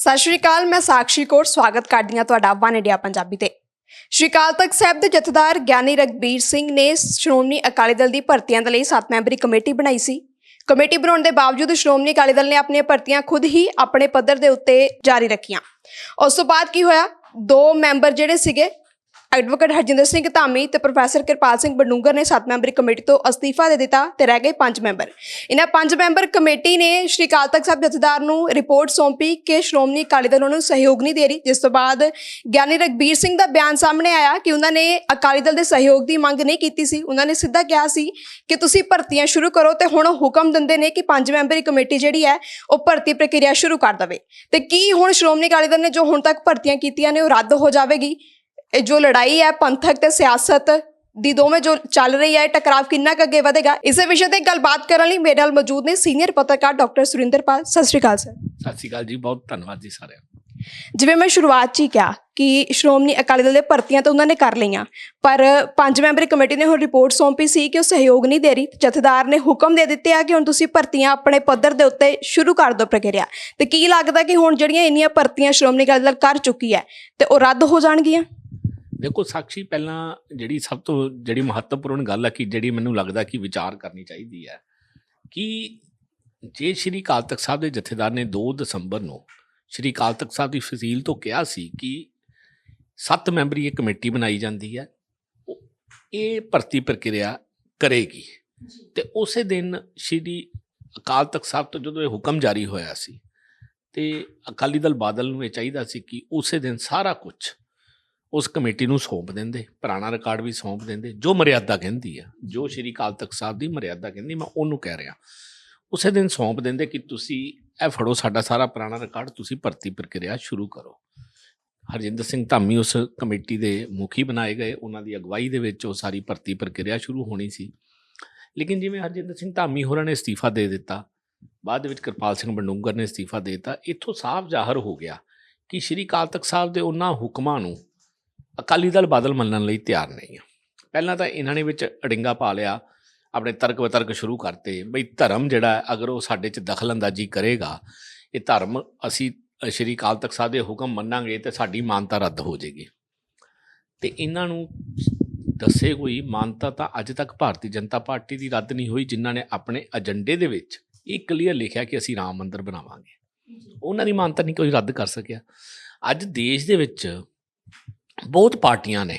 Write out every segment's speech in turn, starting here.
ਸਤਿ ਸ਼੍ਰੀ ਅਕਾਲ, ਮੈਂ ਸਾਕਸ਼ੀ ਕੌਰ, ਸਵਾਗਤ ਕਰਦੀ ਹਾਂ ਤੁਹਾਡਾ ਵਨ ਇੰਡੀਆ ਪੰਜਾਬੀ ਤੇ। ਸ਼੍ਰੀ ਅਕਾਲ ਤਖਤ ਸਾਹਿਬ ਦੇ ਜਥੇਦਾਰ ਗਿਆਨੀ ਰਗਬੀਰ ਸਿੰਘ ਨੇ ਸ਼੍ਰੋਮਣੀ ਅਕਾਲੀ ਦਲ ਦੀ ਭਰਤੀਆਂ ਦੇ ਲਈ 7 ਮੈਂਬਰੀ ਕਮੇਟੀ ਬਣਾਈ ਸੀ। ਕਮੇਟੀ ਬਣਾਉਣ ਦੇ ਬਾਵਜੂਦ ਸ਼੍ਰੋਮਣੀ ਅਕਾਲੀ ਦਲ ਨੇ ਆਪਣੀਆਂ ਭਰਤੀਆਂ ਖੁਦ ਹੀ ਆਪਣੇ ਪੱਧਰ ਦੇ ਉੱਤੇ ਜਾਰੀ ਰੱਖੀਆਂ। ਉਸ ਤੋਂ ਬਾਅਦ ਕੀ ਹੋਇਆ? ਦੋ ਮੈਂਬਰ ਜਿਹੜੇ ਸੀਗੇ ਐਡਵੋਕੇਟ ਹਰਜਿੰਦਰ ਸਿੰਘ ਧਾਮੀ ਤੇ ਪ੍ਰੋਫੈਸਰ ਕਿਰਪਾਲ ਸਿੰਘ ਬਡੂੰਗਰ ਨੇ 7 ਮੈਂਬਰੀ ਕਮੇਟੀ ਤੋਂ ਅਸਤੀਫਾ ਦੇ ਦਿੱਤਾ ਤੇ ਰਹਿ ਗਏ 5 ਮੈਂਬਰ। ਇਹਨਾਂ 5 ਮੈਂਬਰ ਕਮੇਟੀ ਨੇ ਸ਼੍ਰੀ ਅਕਾਲ ਤਖਤ ਸਾਹਿਬ ਜਥੇਦਾਰ ਨੂੰ ਰਿਪੋਰਟ ਸੌਂਪੀ ਕਿ ਸ਼੍ਰੋਮਣੀ ਅਕਾਲੀ ਦਲ ਉਹਨਾਂ ਨੂੰ ਸਹਿਯੋਗ ਨਹੀਂ ਦੇ ਰਹੀ। ਜਿਸ ਤੋਂ ਬਾਅਦ ਗਿਆਨੀ ਰਗਬੀਰ ਸਿੰਘ ਦਾ ਬਿਆਨ ਸਾਹਮਣੇ ਆਇਆ ਕਿ ਉਹਨਾਂ ਨੇ ਅਕਾਲੀ ਦਲ ਦੇ ਸਹਿਯੋਗ ਦੀ ਮੰਗ ਨਹੀਂ ਕੀਤੀ ਸੀ। ਉਹਨਾਂ ਨੇ ਸਿੱਧਾ ਕਿਹਾ ਸੀ ਕਿ ਤੁਸੀਂ ਭਰਤੀਆਂ ਸ਼ੁਰੂ ਕਰੋ ਤੇ ਹੁਣ ਹੁਕਮ ਦਿੰਦੇ ਨੇ ਕਿ 5 ਮੈਂਬਰੀ ਕਮੇਟੀ ਜਿਹੜੀ ਹੈ ਉਹ ਭਰਤੀ ਪ੍ਰਕਿਰਿਆ ਸ਼ੁਰੂ ਕਰ ਦੇਵੇ। ਤੇ ਕੀ ਹੁਣ ਸ਼੍ਰੋਮਣੀ ਅਕਾਲੀ ਦਲ ਨੇ ਜੋ ਹੁਣ ਤੱਕ ਭਰਤੀਆਂ ਕੀਤੀਆਂ ਨੇ ਉਹ ਰੱਦ ਹੋ ਜਾਵੇਗੀ? ਇਹ ਜੋ ਲੜਾਈ ਹੈ ਪੰਥਕ ਤੇ ਸਿਆਸਤ ਦੀ ਦੋਵੇਂ ਜੋ ਚੱਲ ਰਹੀ ਹੈ ਟਕਰਾਵ ਕਿੰਨਾ ਕੁ ਅੱਗੇ ਵਧੇਗਾ? ਇਸੇ ਵਿਸ਼ੇ ਤੇ ਗੱਲਬਾਤ ਕਰਨ ਲਈ ਮੇਰੇ ਨਾਲ ਮੌਜੂਦ ਨੇ ਸੀਨੀਅਰ ਪੱਤਰਕਾਰ ਡਾਕਟਰ ਸੁਰਿੰਦਰਪਾਲ ਸਤਿ ਸ਼੍ਰੀ ਅਕਾਲ ਸਰ। ਸਤਿ ਸ਼੍ਰੀ ਅਕਾਲ ਜੀ ਬਹੁਤ ਧੰਨਵਾਦ ਜੀ ਸਾਰਿਆਂ। ਜਿਵੇਂ ਮੈਂ ਸ਼ੁਰੂਆਤ 'ਚ ਹੀ ਕਿਹਾ ਕਿ ਸ਼੍ਰੋਮਣੀ ਅਕਾਲੀ ਦਲ ਦੇ ਭਰਤੀਆਂ ਤਾਂ ਉਹਨਾਂ ਨੇ ਕਰ ਲਈਆਂ ਪਰ ਪੰਜ ਮੈਂਬਰੀ ਕਮੇਟੀ ਨੇ ਹੁਣ ਰਿਪੋਰਟ ਸੌਂਪੀ ਸੀ ਕਿ ਉਹ ਸਹਿਯੋਗ ਨਹੀਂ ਦੇ ਰਹੀ। ਜਥੇਦਾਰ ਨੇ ਹੁਕਮ ਦੇ ਦਿੱਤੇ ਆ ਕਿ ਹੁਣ ਤੁਸੀਂ ਭਰਤੀਆਂ ਆਪਣੇ ਪੱਧਰ ਦੇ ਉੱਤੇ ਸ਼ੁਰੂ ਕਰ ਦਿਓ ਪ੍ਰਕਿਰਿਆ। ਤੇ ਕੀ ਲੱਗਦਾ ਕਿ ਹੁਣ ਜਿਹੜੀਆਂ ਇੰਨੀਆਂ ਭਰਤੀਆਂ ਸ਼੍ਰੋਮਣੀ ਅਕਾਲੀ ਦਲ ਕਰ ਚੁੱਕੀ ਹੈ ਤੇ ਉਹ ਰੱਦ ਹੋ ਜਾਣਗੀਆਂ? ਦੇਖੋ ਸਾਖੀ ਪਹਿਲਾਂ ਜਿਹੜੀ ਸਭ ਤੋਂ ਜਿਹੜੀ ਮਹੱਤਵਪੂਰਨ ਗੱਲ ਹੈ ਕਿ ਜਿਹੜੀ ਮੈਨੂੰ ਲੱਗਦਾ ਕਿ ਵਿਚਾਰ ਕਰਨੀ ਚਾਹੀਦੀ ਹੈ ਕਿ ਜੇ ਸ਼੍ਰੀ ਅਕਾਲ ਤਖਤ ਸਾਹਿਬ ਦੇ ਜਥੇਦਾਰ ਨੇ 2 ਦਸੰਬਰ ਨੂੰ ਸ਼੍ਰੀ ਅਕਾਲ ਤਖਤ ਸਾਹਿਬ ਦੀ ਫਸੀਲ ਤੋਂ ਕਿਹਾ ਸੀ ਕਿ 7 ਮੈਂਬਰੀ ਇਹ ਕਮੇਟੀ ਬਣਾਈ ਜਾਂਦੀ ਹੈ ਉਹ- ਇਹ ਭਰਤੀ ਪ੍ਰਕਿਰਿਆ ਕਰੇਗੀ। ਤੇ ਉਸੇ ਦਿਨ ਸ਼੍ਰੀ ਅਕਾਲ ਤਖਤ ਸਾਹਿਬ ਤੋਂ ਜਦੋਂ ਇਹ ਹੁਕਮ ਜਾਰੀ ਹੋਇਆ ਸੀ ਤੇ ਅਕਾਲੀ ਦਲ ਬਾਦਲ ਨੂੰ ਇਹ ਚਾਹੀਦਾ ਸੀ ਕਿ ਉਸੇ ਦਿਨ ਸਾਰਾ ਕੁਝ ਉਸ ਕਮੇਟੀ ਨੂੰ ਸੌਂਪ ਦਿੰਦੇ, ਪੁਰਾਣਾ ਰਿਕਾਰਡ ਵੀ ਸੌਂਪ ਦਿੰਦੇ, ਜੋ ਮਰਿਆਦਾ ਕਹਿੰਦੀ ਆ, ਜੋ ਸ਼੍ਰੀ ਅਕਾਲ ਤਖਤ ਸਾਹਿਬ ਦੀ ਮਰਿਆਦਾ ਕਹਿੰਦੀ, ਮੈਂ ਉਹਨੂੰ ਕਹਿ ਰਿਹਾ। ਉਸੇ ਦਿਨ ਸੌਂਪ ਦਿੰਦੇ ਕਿ ਤੁਸੀਂ ਇਹ ਫੜੋ ਸਾਡਾ ਸਾਰਾ ਪੁਰਾਣਾ ਰਿਕਾਰਡ ਤੁਸੀਂ ਭਰਤੀ ਪ੍ਰਕਿਰਿਆ ਸ਼ੁਰੂ ਕਰੋ। ਹਰਜਿੰਦਰ ਸਿੰਘ ਧਾਮੀ ਉਸ ਕਮੇਟੀ ਦੇ ਮੁਖੀ ਬਣਾਏ ਗਏ, ਉਹਨਾਂ ਦੀ ਅਗਵਾਈ ਦੇ ਵਿੱਚ ਉਹ ਸਾਰੀ ਭਰਤੀ ਪ੍ਰਕਿਰਿਆ ਸ਼ੁਰੂ ਹੋਣੀ ਸੀ। ਲੇਕਿਨ ਜਿਵੇਂ ਹਰਜਿੰਦਰ ਸਿੰਘ ਧਾਮੀ ਹੋਰਾਂ ਨੇ ਅਸਤੀਫਾ ਦੇ ਦਿੱਤਾ, ਬਾਅਦ ਵਿੱਚ ਕਿਰਪਾਲ ਸਿੰਘ ਬੰਡੂੰਗਰ ਨੇ ਅਸਤੀਫਾ ਦੇ ਦਿੱਤਾ, ਇੱਥੋਂ ਸਾਫ਼ ਜ਼ਾਹਰ ਹੋ ਗਿਆ ਕਿ ਸ਼੍ਰੀ ਅਕਾਲ ਤਖਤ ਸਾਹਿਬ ਦੇ ਉਹਨਾਂ ਹੁਕਮਾਂ ਨੂੰ ਅਕਾਲੀ ਦਲ ਬਾਦਲ ਮੰਨਣ ਲਈ ਤਿਆਰ ਨਹੀਂ ਆ। ਪਹਿਲਾਂ ਤਾਂ ਇਹਨਾਂ ਨੇ ਵਿੱਚ ਅੜਿੰਗਾ ਪਾ ਲਿਆ ਆਪਣੇ ਤਰਕ ਵਿਤਰਕ ਸ਼ੁਰੂ ਕਰਤੇ ਬਈ ਧਰਮ ਜਿਹੜਾ ਹੈ, ਅਗਰ ਉਹ ਸਾਡੇ 'ਚ ਦਖਲਅੰਦਾਜ਼ੀ ਕਰੇਗਾ ਇਹ ਧਰਮ ਅਸੀਂ ਸ਼੍ਰੀ ਅਕਾਲ ਤਖਤ ਸਾਹਿਬ ਦੇ ਹੁਕਮ ਮੰਨਾਂਗੇ ਤੇ ਸਾਡੀ ਮਾਨਤਾ ਰੱਦ ਹੋ ਜਾਏਗੀ। ਤੇ ਇਹਨਾਂ ਨੂੰ ਦੱਸੇ ਕੋਈ ਮਾਨਤਾ ਤਾਂ ਅੱਜ ਤੱਕ ਭਾਰਤੀ ਜਨਤਾ ਪਾਰਟੀ ਦੀ ਰੱਦ ਨਹੀਂ ਹੋਈ ਜਿਨ੍ਹਾਂ ਨੇ ਆਪਣੇ ਏਜੰਡੇ ਦੇ ਵਿੱਚ ਇਹ ਕਲੀਅਰ ਲਿਖਿਆ ਕਿ ਅਸੀਂ ਰਾਮ ਮੰਦਿਰ ਬਣਾਵਾਂਗੇ। ਉਹਨਾਂ ਦੀ ਮਾਨਤਾ ਨਹੀਂ ਕੋਈ ਰੱਦ ਕਰ ਸਕਿਆ। ਅੱਜ ਦੇਸ਼ ਦੇ ਵਿੱਚ ਬਹੁਤ ਪਾਰਟੀਆਂ ਨੇ।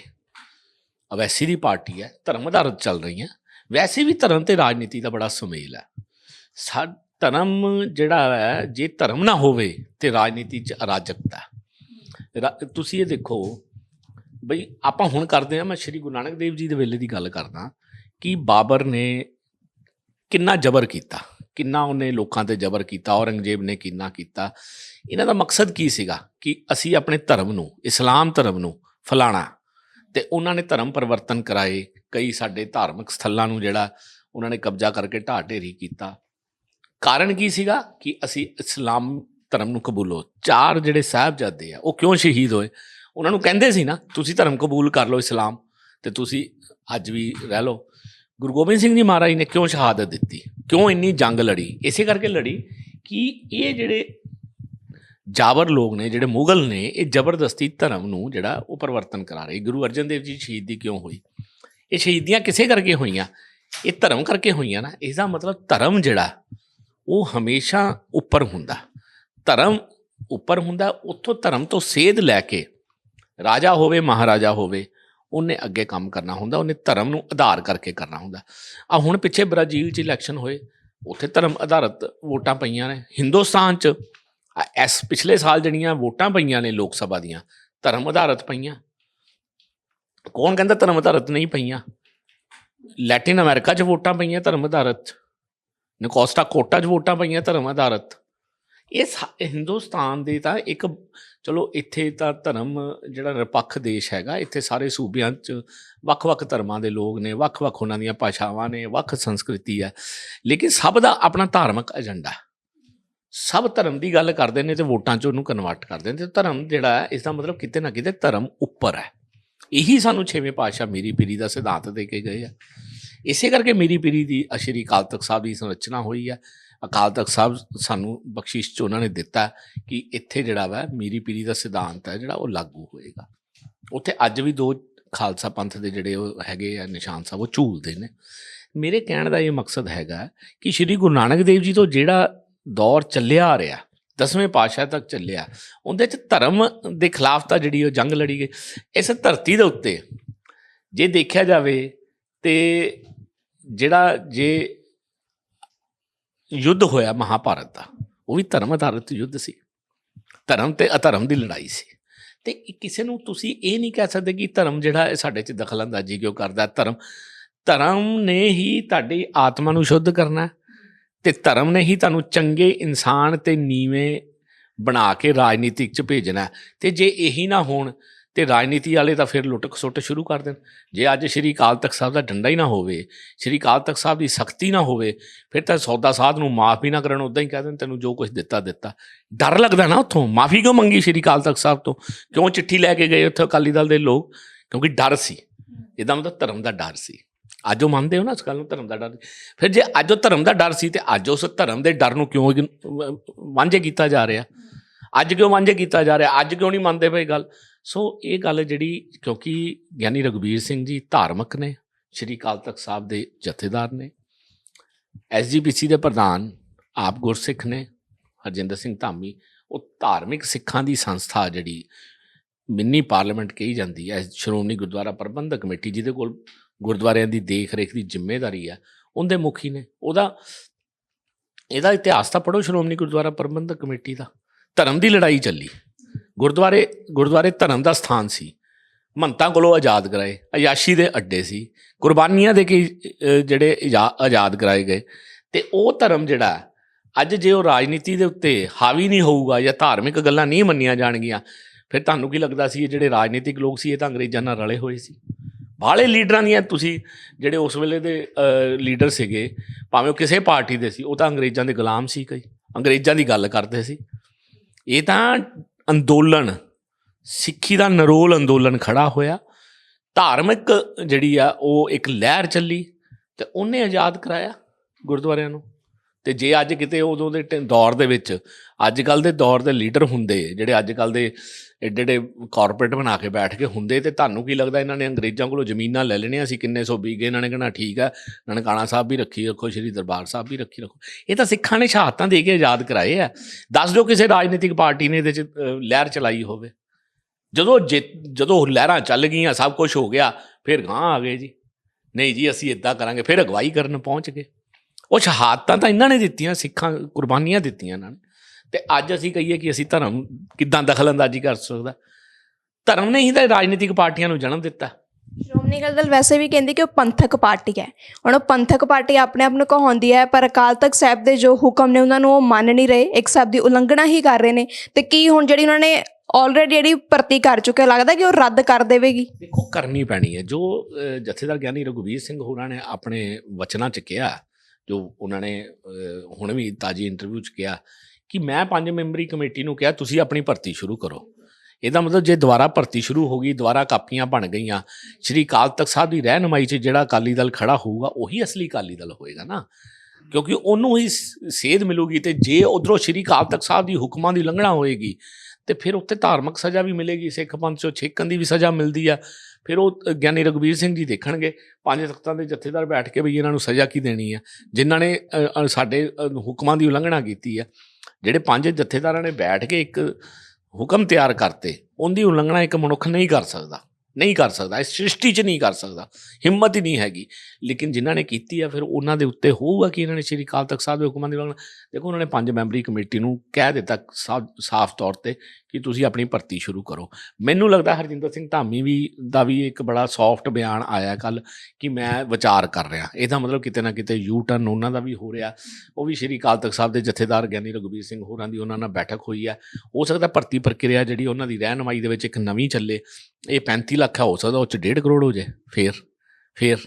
ਅਵੈਸੀ ਦੀ ਪਾਰਟੀ ਹੈ, ਧਰਮ ਆਧਾਰਿਤ ਚੱਲ ਰਹੀਆਂ ਵੈਸੇ ਵੀ ਧਰਮ ਤੇ ਰਾਜਨੀਤੀ ਦਾ ਬੜਾ ਸੁਮੇਲ ਹੈ। ਸਾ, ਧਰਮ ਜਿਹੜਾ ਹੈ, ਜੇ ਧਰਮ ਨਾ ਹੋਵੇ ਤੇ ਰਾਜਨੀਤੀ ਚ ਅਰਾਜਕਤਾ ਰਾ- ਤੁਸੀਂ ਇਹ ਦੇਖੋ, ਬਈ ਆਪਾਂ ਹੁਣ ਕਰਦੇ ਆ ਮੈਂ ਸ਼੍ਰੀ ਗੁਰੂ ਨਾਨਕ ਦੇਵ ਜੀ ਦੇ ਵੇਲੇ ਦੀ ਗੱਲ ਕਰਦਾ ਕਿ ਬਾਬਰ ਨੇ ਕਿੰਨਾ ਜ਼ਬਰ ਕੀਤਾ, ਕਿੰਨਾ ਉਹਨੇ ਲੋਕਾਂ ਤੇ ਜ਼ਬਰ ਕੀਤਾ, ਔਰੰਗਜ਼ੇਬ ਨੇ ਕਿੰਨਾ ਕੀਤਾ। ਇਹਨਾਂ ਦਾ ਮਕਸਦ ਕੀ ਸੀਗਾ ਕਿ ਅਸੀਂ ਆਪਣੇ ਧਰਮ ਨੂੰ, ਇਸਲਾਮ ਧਰਮ ਨੂੰ ਫਲਾਣਾ। ਤੇ ਉਹਨਾਂ ਨੇ ਧਰਮ ਪਰਿਵਰਤਨ ਕਰਾਏ। ਕਈ ਸਾਡੇ ਧਾਰਮਿਕ ਸਥਲਾਂ ਨੂੰ ਜਿਹੜਾ ਉਹਨਾਂ ਨੇ ਕਬਜ਼ਾ ਕਰਕੇ ਢਾਹ ਢੇਰੀ ਕੀਤਾ। ਕਾਰਨ ਕੀ ਸੀਗਾ ਕਿ ਅਸੀਂ ਇਸਲਾਮ ਧਰਮ ਨੂੰ ਕਬੂਲੋ। ਚਾਰ ਜਿਹੜੇ ਸਾਹਿਬਜ਼ਾਦੇ ਆ, ਉਹ ਕਿਉਂ ਸ਼ਹੀਦ ਹੋਏ? ਉਹਨਾਂ ਨੂੰ ਕਹਿੰਦੇ ਸੀ ਨਾ, ਤੁਸੀਂ ਧਰਮ ਕਬੂਲ ਕਰ ਲਓ ਇਸਲਾਮ ਤੇ ਤੁਸੀਂ ਅੱਜ ਵੀ ਰਹਿ ਲਓ। ਗੁਰੂ ਗੋਬਿੰਦ ਸਿੰਘ ਜੀ ਮਹਾਰਾਜ ਨੇ ਕਿਉਂ ਸ਼ਹਾਦਤ ਦਿੱਤੀ? ਕਿਉਂ ਇੰਨੀ ਜੰਗ ਲੜੀ? ਇਸੇ ਕਰਕੇ ਲੜੀ ਕਿ ਇਹ ਜਿਹੜੇ ਜਾਬਰ ਲੋਕ ਨੇ ਜਿਹੜੇ ਮੁਗਲ ਨੇ, ਇਹ ਜ਼ਬਰਦਸਤੀ ਧਰਮ ਨੂੰ ਜਿਹੜਾ ਉਹ ਪਰਿਵਰਤਨ ਕਰਾ ਰਹੇ। ਗੁਰੂ ਅਰਜਨ ਦੇਵ ਜੀ ਸ਼ਹੀਦੀ ਕਿਉਂ ਹੋਈ? ਇਹ ਸ਼ਹੀਦੀਆਂ ਕਿਸੇ ਕਰਕੇ ਹੋਈਆਂ? ਇਹ ਧਰਮ ਕਰਕੇ ਹੋਈਆਂ ਨਾ? ਇਸ ਮਤਲਬ ਧਰਮ ਜਿਹੜਾ, ਉਹ ਹਮੇਸ਼ਾ ਉੱਪਰ ਹੁੰਦਾ। ਧਰਮ ਉੱਪਰ ਹੁੰਦਾ, ਉੱਥੋਂ ਧਰਮ ਤੋਂ ਸੇਧ ਲੈ ਕੇ ਰਾਜਾ ਹੋਵੇ, ਮਹਾਰਾਜਾ ਹੋਵੇ, ਉਹਨੇ ਅੱਗੇ ਕੰਮ ਕਰਨਾ ਹੁੰਦਾ, ਉਹਨੇ ਧਰਮ ਨੂੰ ਆਧਾਰ ਕਰਕੇ ਕਰਨਾ ਹੁੰਦਾ। ਆ ਹੁਣ ਪਿੱਛੇ ਬ੍ਰਾਜ਼ੀਲ 'ਚ ਇਲੈਕਸ਼ਨ ਹੋਏ, ਉੱਥੇ ਧਰਮ ਆਧਾਰਿਤ ਵੋਟਾਂ ਪਈਆਂ ਨੇ। ਹਿੰਦੁਸਤਾਨ 'ਚ ਇਸ ਪਿਛਲੇ ਸਾਲ ਜਿਹੜੀਆਂ ਵੋਟਾਂ ਪਈਆਂ ਨੇ ਲੋਕ ਸਭਾ ਦੀਆਂ, ਧਰਮ ਆਧਾਰਿਤ ਪਈਆਂ। ਕੌਣ ਕਹਿੰਦਾ ਧਰਮ ਆਧਾਰਿਤ ਨਹੀਂ ਪਈਆਂ? ਲੈਟਿਨ ਅਮਰੀਕਾ 'ਚ ਵੋਟਾਂ ਪਈਆਂ ਧਰਮ ਆਧਾਰਿਤ। ਨਿਕੋਸਟਾ ਕੋਟਾ 'ਚ ਵੋਟਾਂ ਪਈਆਂ ਧਰਮ ਆਧਾਰਿਤ। ਇਹ ਸਾ- ਹਿੰਦੁਸਤਾਨ ਦੇ ਤਾਂ ਇੱਕ, ਚਲੋ ਇੱਥੇ ਤਾਂ ਧਰਮ ਜਿਹੜਾ ਨਿਰਪੱਖ ਦੇਸ਼ ਹੈਗਾ, ਇੱਥੇ ਸਾਰੇ ਸੂਬਿਆਂ 'ਚ ਵੱਖ-ਵੱਖ ਧਰਮਾਂ ਦੇ ਲੋਕ ਨੇ, ਵੱਖ-ਵੱਖ ਉਹਨਾਂ ਦੀਆਂ ਭਾਸ਼ਾਵਾਂ ਨੇ, ਵੱਖ ਸੰਸਕ੍ਰਿਤੀ ਹੈ। ਲੇਕਿਨ ਸਭ ਦਾ ਆਪਣਾ ਧਾਰਮਿਕ ਏਜੰਡਾ ਸਭ ਧਰਮ ਦੀ ਗੱਲ ਕਰਦੇ ਨੇ ਤੇ ਵੋਟਾਂ 'ਚ ਉਹਨੂੰ ਕਨਵਰਟ ਕਰਦੇ ਨੇ ਤੇ ਧਰਮ ਜਿਹੜਾ ਹੈ ਇਸ ਦਾ ਮਤਲਬ ਕਿਤੇ ਨਾ ਕਿਤੇ ਧਰਮ ਉੱਪਰ ਹੈ। ਇਹੀ ਸਾਨੂੰ ਛੇਵੇਂ ਪਾਤਸ਼ਾਹ ਮੀਰੀ ਪੀਰੀ ਦਾ ਸਿਧਾਂਤ ਦੇ ਕੇ ਗਏ ਆ। ਇਸੇ ਕਰਕੇ ਮੀਰੀ ਪੀਰੀ ਦੀ ਅਸ਼ਰੀ ਅਕਾਲ ਤਖਤ ਸਾਹਿਬ ਦੀ ਸੰਰਚਨਾ ਹੋਈ ਹੈ ਅਕਾਲ ਤਖਤ ਸਾਹਿਬ ਸਾਨੂੰ ਬਖਸ਼ਿਸ਼ ਚ ਉਹਨਾਂ ਨੇ ਦਿੱਤਾ ਕਿ ਇੱਥੇ ਜਿਹੜਾ ਵਾ, ਮੀਰੀ ਪੀਰੀ ਦਾ ਸਿਧਾਂਤ ਹੈ ਜਿਹੜਾ ਉਹ ਲਾਗੂ ਹੋਏਗਾ। ਉੱਥੇ ਅੱਜ ਵੀ ਦੋ ਖਾਲਸਾ ਪੰਥ ਦੇ ਜਿਹੜੇ ਉਹ ਹੈਗੇ ਆ, ਨਿਸ਼ਾਨ ਸਾਹਿਬ, ਉਹ ਝੂਲਦੇ ਨੇ। ਮੇਰੇ ਕਹਿਣ ਦਾ ਇਹ ਮਕਸਦ ਹੈਗਾ ਕਿ ਸ੍ਰੀ ਗੁਰੂ ਨਾਨਕ ਦੇਵ ਜੀ ਤੋਂ ਜਿਹੜਾ ਦੌਰ ਚੱਲਿਆ ਆ ਰਿਹਾ, ਦਸਵੇਂ ਪਾਤਸ਼ਾਹ ਤੱਕ ਚੱਲਿਆ, ਉਹਦੇ ਚ ਧਰਮ ਦੇ ਖਿਲਾਫ ਤਾਂ ਜਿਹੜੀ ਉਹ ਜੰਗ ਲੜੀ ਗਈ। ਇਸ ਧਰਤੀ ਦੇ ਉੱਤੇ ਜੇ ਦੇਖਿਆ ਜਾਵੇ ਤੇ ਜਿਹੜਾ ਜੇ ਯੁੱਧ ਹੋਇਆ ਮਹਾਭਾਰਤ ਦਾ, ਉਹ ਵੀ ਧਰਮ ਆਧਾਰਿਤ ਯੁੱਧ ਸੀ। ਧਰਮ ਤੇ ਅਧਰਮ ਦੀ ਲੜਾਈ ਸੀ। ਤੇ ਕਿਸੇ ਨੂੰ ਤੁਸੀਂ ਇਹ ਨਹੀਂ ਕਹਿ ਸਕਦੇ ਕਿ ਧਰਮ ਜਿਹੜਾ ਹੈ ਸਾਡੇ 'ਚ ਦਖਲ ਦਖਲਅੰਦਾਜ਼ੀ ਕਿਉਂ ਕਰਦਾ, ਧਰਮ ਧਰਮ ਨੇ ਹੀ ਤੁਹਾਡੀ ਆਤਮਾ ਨੂੰ ਸ਼ੁੱਧ ਕਰਨਾ ਹੈ। ਤੇ ਧਰਮ ਨੇ ਹੀ ਤੁਹਾਨੂੰ ਚੰਗੇ ਇਨਸਾਨ ਤੇ ਨੀਵੇਂ ਬਣਾ ਕੇ ਰਾਜਨੀਤਿਕ 'ਚ ਭੇਜਣਾ ਹੈ। ਤੇ ਜੇ ਇਹੀ ਨਾ ਹੋਣ, ਤੇ ਰਾਜਨੀਤੀ ਵਾਲੇ ਤਾਂ ਫਿਰ ਲੁੱਟ ਖਸੁੱਟ ਸ਼ੁਰੂ ਕਰ ਦੇਣ। ਜੇ ਅੱਜ ਸ਼੍ਰੀ ਅਕਾਲ ਤਖਤ ਸਾਹਿਬ ਦਾ ਡੰਡਾ ਹੀ ਨਾ ਹੋਵੇ, ਸ਼੍ਰੀ ਅਕਾਲ ਤਖਤ ਸਾਹਿਬ ਦੀ ਸਖਤੀ ਨਾ ਹੋਵੇ, ਫਿਰ ਤਾਂ ਸੌਦਾ ਸਾਧ ਨੂੰ ਮਾਫ ਹੀ ਨਾ ਕਰਨ ਉਦਾਂ ਹੀ ਕਹਿ ਦੇਣ, ਤੈਨੂੰ ਜੋ ਕੁਝ ਦਿੱਤਾ ਦਿੱਤਾ। ਡਰ ਲੱਗਦਾ ਨਾ ਉੱਥੋਂ, ਮਾਫੀ ਕਿਉਂ ਮੰਗੀ ਸ਼੍ਰੀ ਅਕਾਲ ਤਖਤ ਸਾਹਿਬ ਤੋਂ? ਕਿਉਂ ਚਿੱਠੀ ਲੈ ਕੇ ਗਏ ਉੱਥੇ ਅਕਾਲੀ ਦਲ ਦੇ ਲੋਕ? ਕਿਉਂਕਿ ਡਰ ਸੀ। ਇਹਦਾ ਮਤਲਬ ਧਰਮ ਦਾ ਡਰ ਸੀ। ਅੱਜ ਉਹ ਮੰਨਦੇ ਹੋ ਨਾ ਇਸ ਗੱਲ ਨੂੰ, ਧਰਮ ਦਾ ਡਰ। ਫਿਰ ਜੇ ਅੱਜ ਉਹ ਧਰਮ ਦਾ ਡਰ ਸੀ ਤੇ ਅੱਜ ਉਸ ਧਰਮ ਦੇ ਡਰ ਨੂੰ ਕਿਉਂ ਵਾਂਝੇ ਕੀਤਾ ਜਾ ਰਿਹਾ? ਅੱਜ ਕਿਉਂ ਵਾਂਝੇ ਕੀਤਾ ਜਾ ਰਿਹਾ? ਅੱਜ ਕਿਉਂ ਨਹੀਂ ਮੰਨਦੇ ਪਏ ਗੱਲ? ਸੋ ਇਹ ਗੱਲ ਜਿਹੜੀ, ਕਿਉਂਕਿ ਗਿਆਨੀ ਰਘਬੀਰ ਸਿੰਘ ਜੀ ਧਾਰਮਿਕ ਨੇ, ਸ਼੍ਰੀ ਅਕਾਲ ਤਖਤ ਸਾਹਿਬ ਦੇ ਜਥੇਦਾਰ ਨੇ ਐਸਜੀਪੀਸੀ ਦੇ ਪ੍ਰਧਾਨ ਆਪ ਗੁਰਸਿੱਖ ਨੇ, ਹਰਜਿੰਦਰ ਸਿੰਘ ਧਾਮੀ, ਉਹ ਧਾਰਮਿਕ ਸਿੱਖਾਂ ਦੀ ਸੰਸਥਾ ਜਿਹੜੀ ਮਿੰਨੀ ਪਾਰਲੀਮੈਂਟ ਕਹੀ ਜਾਂਦੀ ਹੈ, ਸ਼੍ਰੋਮਣੀ ਗੁਰਦੁਆਰਾ ਪ੍ਰਬੰਧਕ ਕਮੇਟੀ ਜਿਹਦੇ ਕੋਲ ਗੁਰਦੁਆਰਿਆਂ ਦੀ ਦੇਖ ਰੇਖ ਦੀ ਜ਼ਿੰਮੇਵਾਰੀ ਹੈ ਉਹਦੇ ਮੁਖੀ ਨੇ। ਉਹਦਾ, ਇਹਦਾ ਇਤਿਹਾਸ ਤਾਂ ਪੜੋ ਸ਼੍ਰੋਮਣੀ ਗੁਰਦੁਆਰਾ ਪ੍ਰਬੰਧਕ ਕਮੇਟੀ ਦਾ। ਧਰਮ ਦੀ ਲੜਾਈ ਚੱਲੀ। ਗੁਰਦੁਆਰੇ ਗੁਰਦੁਆਰੇ ਧਰਮ ਦਾ ਸਥਾਨ ਸੀ। ਮੰਤਾਂ ਕੋਲੋਂ ਆਜ਼ਾਦ ਕਰਾਏ। ਅਯਾਸ਼ੀ ਦੇ ਅੱਡੇ ਸੀ। ਕੁਰਬਾਨੀਆਂ ਦੇ ਕੇ ਜਿਹੜੇ ਆਜ਼ਾ- ਆਜ਼ਾਦ ਕਰਾਏ ਗਏ। ਤੇ ਉਹ ਧਰਮ ਜਿਹੜਾ ਅੱਜ ਜੇ ਉਹ ਰਾਜਨੀਤੀ ਦੇ ਉੱਤੇ ਹਾਵੀ ਨਹੀਂ ਹੋਊਗਾ ਜਾਂ ਧਾਰਮਿਕ ਗੱਲਾਂ ਨਹੀਂ ਮੰਨੀਆਂ ਜਾਣਗੀਆਂ, ਫਿਰ ਤੁਹਾਨੂੰ ਕੀ ਲੱਗਦਾ ਸੀ ਇਹ ਜਿਹੜੇ ਰਾਜਨੀਤਿਕ ਲੋਕ ਸੀ, ਇਹ ਤਾਂ ਅੰਗਰੇਜ਼ਾਂ ਨਾਲ ਰਲੇ ਹੋਏ ਸੀ? ਬਾਹਲੇ ਲੀਡਰਾਂ ਦੀਆਂ ਤੁਸੀਂ ਜਿਹੜੇ ਉਸ ਵੇਲੇ ਦੇ ਲੀਡਰ ਸੀਗੇ, ਭਾਵੇਂ ਉਹ ਕਿਸੇ ਪਾਰਟੀ ਦੇ ਸੀ, ਉਹ ਤਾਂ ਅੰਗਰੇਜ਼ਾਂ ਦੇ ਗੁਲਾਮ ਸੀ ਕਈ। ਅੰਗਰੇਜ਼ਾਂ ਦੀ ਗੱਲ ਕਰਦੇ ਸੀ। ਇਹ ਤਾਂ ਅੰਦੋਲਨ, ਸਿੱਖੀ ਦਾ ਨਰੋਲ ਅੰਦੋਲਨ ਖੜਾ ਹੋਇਆ। ਧਾਰਮਿਕ ਜਿਹੜੀ ਆ, ਉਹ ਇੱਕ ਲਹਿਰ ਚੱਲੀ ਤੇ ਉਹਨੇ ਆਜ਼ਾਦ ਕਰਾਇਆ ਗੁਰਦੁਆਰਿਆਂ ਨੂੰ। ਤੇ ਜੇ ਅੱਜ ਕਿਤੇ ਉਦੋਂ ਦੇ ਟ- ਦੌਰ ਦੇ ਵਿੱਚ, ਅੱਜ ਕੱਲ ਦੇ ਦੌਰ ਦੇ ਲੀਡਰ ਹੁੰਦੇ, ਜਿਹੜੇ ਅੱਜ ਕੱਲ ਦੇ ਐਡੇ ਐਡੇ ਕਾਰਪੋਰੇਟ ਬਣਾ ਕੇ ਬੈਠ ਕੇ ਹੁੰਦੇ ਤੇ ਤੁਹਾਨੂੰ ਕੀ ਲੱਗਦਾ ਇਹਨਾਂ ਨੇ ਅੰਗਰੇਜ਼ਾਂ ਕੋਲੋਂ ਜ਼ਮੀਨਾਂ ਲੈ ਲੈਣੀਆਂ ਸੀ? ਕਿੰਨੇ ਸੌ ਬੀਗੇ ਇਹਨਾਂ ਨੇ ਕਹਿਣਾ ਠੀਕ ਹੈ ਨਨਕਾਣਾ ਸਾਹਿਬ ਵੀ ਰੱਖੀ ਰੱਖੋ, ਸ਼੍ਰੀ ਦਰਬਾਰ ਸਾਹਿਬ ਵੀ ਰੱਖੀ ਰੱਖੋ। ਇਹ ਤਾਂ ਸਿੱਖਾਂ ਨੇ ਸ਼ਹਾਦਤਾਂ ਦੇ ਕੇ ਆਜ਼ਾਦ ਕਰਾਏ ਆ। ਦੱਸ ਦਿਓ ਕਿਸੇ ਰਾਜਨੀਤਿਕ ਪਾਰਟੀ ਨੇ ਇਹਦੇ ਚ ਲਹਿਰ ਚਲਾਈ ਹੋਵੇ। ਜਦੋਂ ਜਿੱਤ- ਜਦੋਂ ਲਹਿਰਾਂ ਚੱਲ ਗਈਆਂ, ਸਭ ਕੁਝ ਹੋ ਗਿਆ, ਫਿਰ ਗਾਂ ਆ ਗਏ ਜੀ। ਨਹੀਂ ਜੀ, ਅਸੀਂ ਇਦਾਂ ਕਰਾਂਗੇ, ਫਿਰ ਅਗਵਾਈ ਕਰਨ ਪਹੁੰਚ ਗਏ। ਉਹ ਸ਼ਹਾਦਤਾਂ ਤਾਂ ਇਹਨਾਂ ਨੇ ਦਿੱਤੀਆਂ, ਸਿੱਖਾਂ ਕੁਰਬਾਨੀਆਂ ਦਿੱਤੀਆਂ ਇਹਨਾਂ ਨੇ। ਤੇ ਅੱਜ ਅਸੀਂ ਕਹੀਏ ਕਿ ਅਸੀਂ ਧਰਮ ਕਿੱਦਾਂ ਦਖਲਅੰਦਾਜ਼ੀ ਕਰ ਸਕਦਾ। ਧਰਮ ਨੇ ਹੀ ਤਾਂ ਰਾਜਨੀਤਿਕ ਪਾਰਟੀਆਂ ਨੂੰ ਜਨਮ ਦਿੱਤਾ। ਸ਼੍ਰੋਮਣੀ ਅਕਾਲੀ ਦਲ ਵੈਸੇ ਵੀ ਕਹਿੰਦੀ ਕਿ ਉਹ ਪੰਥਕ ਪਾਰਟੀ ਹੈ। ਹੁਣ ਉਹ ਪੰਥਕ ਪਾਰਟੀ ਆਪਣੇ ਆਪ ਨੂੰ ਕਹਾਉਂਦੀ ਹੈ ਪਰ ਅਕਾਲ ਤਖਤ ਸਾਹਿਬ ਦੇ ਜੋ ਹੁਕਮ ਨੇ ਉਹਨਾਂ ਨੂੰ ਉਹ ਮੰਨ ਨਹੀਂ ਰਹੇ। ਇੱਕ ਸਾਹਿਬ ਦੀ ਉਲੰਘਣਾ ਹੀ ਕਰ ਰਹੇ ਨੇ। ਤੇ ਕੀ ਹੁਣ ਜਿਹੜੀ ਉਹਨਾਂ ਨੇ ਆਲਰੇਡੀ ਜਿਹੜੀ ਭਰਤੀ ਕਰ ਚੁੱਕੇ ਲੱਗਦਾ ਕਿ ਉਹ ਰੱਦ ਕਰ ਦੇਵੇਗੀ? ਦੇਖੋ ਕਰਨੀ ਪੈਣੀ ਹੈ। ਜੋ ਜਥੇਦਾਰ ਗਿਆਨੀ ਰਘੁਵੀਰ ਸਿੰਘ ਹੋਰਾਂ ਨੇ ਆਪਣੇ ਵਚਨਾਂ ਚ ਕਿਹਾ ਜੋ ਉਹਨਾਂ ਨੇ ਹੁਣ ਵੀ ਤਾਜੀ ਇੰਟਰਵਿਊ ਚ ਕਿਹਾ ਕਿ ਮੈਂ ਪੰਜ ਮੈਂਬਰੀ ਕਮੇਟੀ ਨੂੰ ਕਿਹਾ, ਤੁਸੀਂ ਆਪਣੀ ਭਰਤੀ ਸ਼ੁਰੂ ਕਰੋ। ਇਹਦਾ ਮਤਲਬ ਜੇ ਦੁਬਾਰਾ ਭਰਤੀ ਸ਼ੁਰੂ ਹੋ ਗਈ, ਦੁਬਾਰਾ ਕਾਪੀਆਂ ਬਣ ਗਈਆਂ, ਸ਼੍ਰੀ ਕਾਲ ਤਖਤ ਸਾਹਿਬ ਦੀ ਰਹਿਨਮਾਈ 'ਚ ਜਿਹੜਾ ਅਕਾਲੀ ਦਲ ਖੜਾ ਹੋਊਗਾ, ਉਹੀ ਅਸਲੀ ਅਕਾਲੀ ਦਲ ਹੋਏਗਾ ਨਾ। ਕਿਉਂਕਿ ਉਹਨੂੰ ਹੀ ਸੇਧ ਮਿਲੂਗੀ ਤੇ ਜੇ ਉਧਰੋਂ ਸ਼੍ਰੀ ਕਾਲ ਤਖਤ ਸਾਹਿਬ ਦੀ ਹੁਕਮਾਂ ਦੀ ਉਲੰਘਣਾ ਹੋਏਗੀ, ਤੇ ਫਿਰ ਉੱਥੇ ਧਾਰਮਿਕ ਸਜ਼ਾ ਵੀ ਮਿਲੇਗੀ, ਸਿੱਖ ਪੰਥ ਚੋਂ ਛੇਕਣ ਦੀ ਵੀ ਸਜ਼ਾ ਮਿਲਦੀ ਆ। ਫਿਰ ਉਹ ਗਿਆਨੀ ਰਘਬੀਰ ਸਿੰਘ ਜੀ ਦੇਖਣਗੇ, ਪੰਜ ਤਖਤਾਂ ਦੇ ਜਥੇਦਾਰ ਬੈਠ ਕੇ ਵੀ ਇਹਨਾਂ ਨੂੰ ਸਜ਼ਾ ਕੀ ਦੇਣੀ ਆ? ਜਿਨ੍ਹਾਂ ਨੇ ਸਾਡੇ ਹੁਕਮਾਂ ਦੀ ਉਲੰਘਣਾ ਕੀਤੀ ਆ। ਜਿਹੜੇ ਪੰਜ ਜਥੇਦਾਰਾਂ ਨੇ ਬੈਠ ਕੇ ਇੱਕ ਹੁਕਮ ਤਿਆਰ ਕਰਤੇ, ਉਹਦੀ ਉਲੰਘਣਾ ਇੱਕ ਮਨੁੱਖ ਨਹੀਂ ਕਰ ਸਕਦਾ, ਨਹੀਂ ਕਰ ਸਕਦਾ, ਇਸ ਸ੍ਰਿਸ਼ਟੀ 'ਚ ਨਹੀਂ ਕਰ ਸਕਦਾ, ਹਿੰਮਤ ਹੀ ਨਹੀਂ ਹੈਗੀ। ਲੇਕਿਨ ਜਿਨ੍ਹਾਂ ਨੇ ਕੀਤੀ ਆ, ਫਿਰ ਉਹਨਾਂ ਦੇ ਉੱਤੇ ਹੋਊਗਾ ਕਿ ਇਹਨਾਂ ਨੇ ਸ਼੍ਰੀ ਅਕਾਲ ਤਖਤ ਸਾਹਿਬ ਦੇ ਹੁਕਮਾਂ ਦੀ ਉਲੰਘਣਾ? ਦੇਖੋ, ਉਹਨਾਂ ਨੇ ਪੰਜ ਮੈਂਬਰੀ ਕਮੇਟੀ ਨੂੰ ਕਹਿ ਦਿੱਤਾ ਸਾਫ਼ ਸਾਫ਼ ਤੌਰ ਤੇ ਕਿ ਤੁਸੀਂ ਆਪਣੀ ਭਰਤੀ ਸ਼ੁਰੂ ਕਰੋ। ਮੈਨੂੰ ਲੱਗਦਾ ਹਰਜਿੰਦਰ ਸਿੰਘ ਧਾਮੀ ਵੀ, ਦਾ ਵੀ ਇੱਕ ਬੜਾ ਸੌਫਟ ਬਿਆਨ ਆਇਆ ਕੱਲ ਕਿ ਮੈਂ ਵਿਚਾਰ ਕਰ ਰਿਹਾ। ਇਹਦਾ ਮਤਲਬ ਕਿਤੇ ਨਾ ਕਿਤੇ ਯੂ ਟਰਨ ਉਹਨਾਂ ਦਾ ਵੀ ਹੋ ਰਿਹਾ। ਉਹ ਵੀ ਸ਼੍ਰੀ ਅਕਾਲ ਤਖਤ ਸਾਹਿਬ ਦੇ ਜਥੇਦਾਰ ਗਿਆਨੀ ਰਘੁਬੀਰ ਸਿੰਘ ਹੋਰਾਂ ਦੀ ਉਹਨਾਂ ਨਾਲ ਬੈਠਕ ਹੋਈ ਹੈ। ਹੋ ਸਕਦਾ ਭਰਤੀ ਪ੍ਰਕਿਰਿਆ ਜਿਹੜੀ ਉਹਨਾਂ ਦੀ ਰਹਿਨਮਾਈ ਦੇ ਵਿੱਚ ਇੱਕ ਨਵੀਂ ਚੱਲੇ। ਇਹ 35 ਲੱਖ ਹੈ, ਹੋ ਸਕਦਾ ਉਹ ਚ 1.5 ਕਰੋੜ ਹੋ ਜਾਏ। ਫੇਰ ਫੇਰ।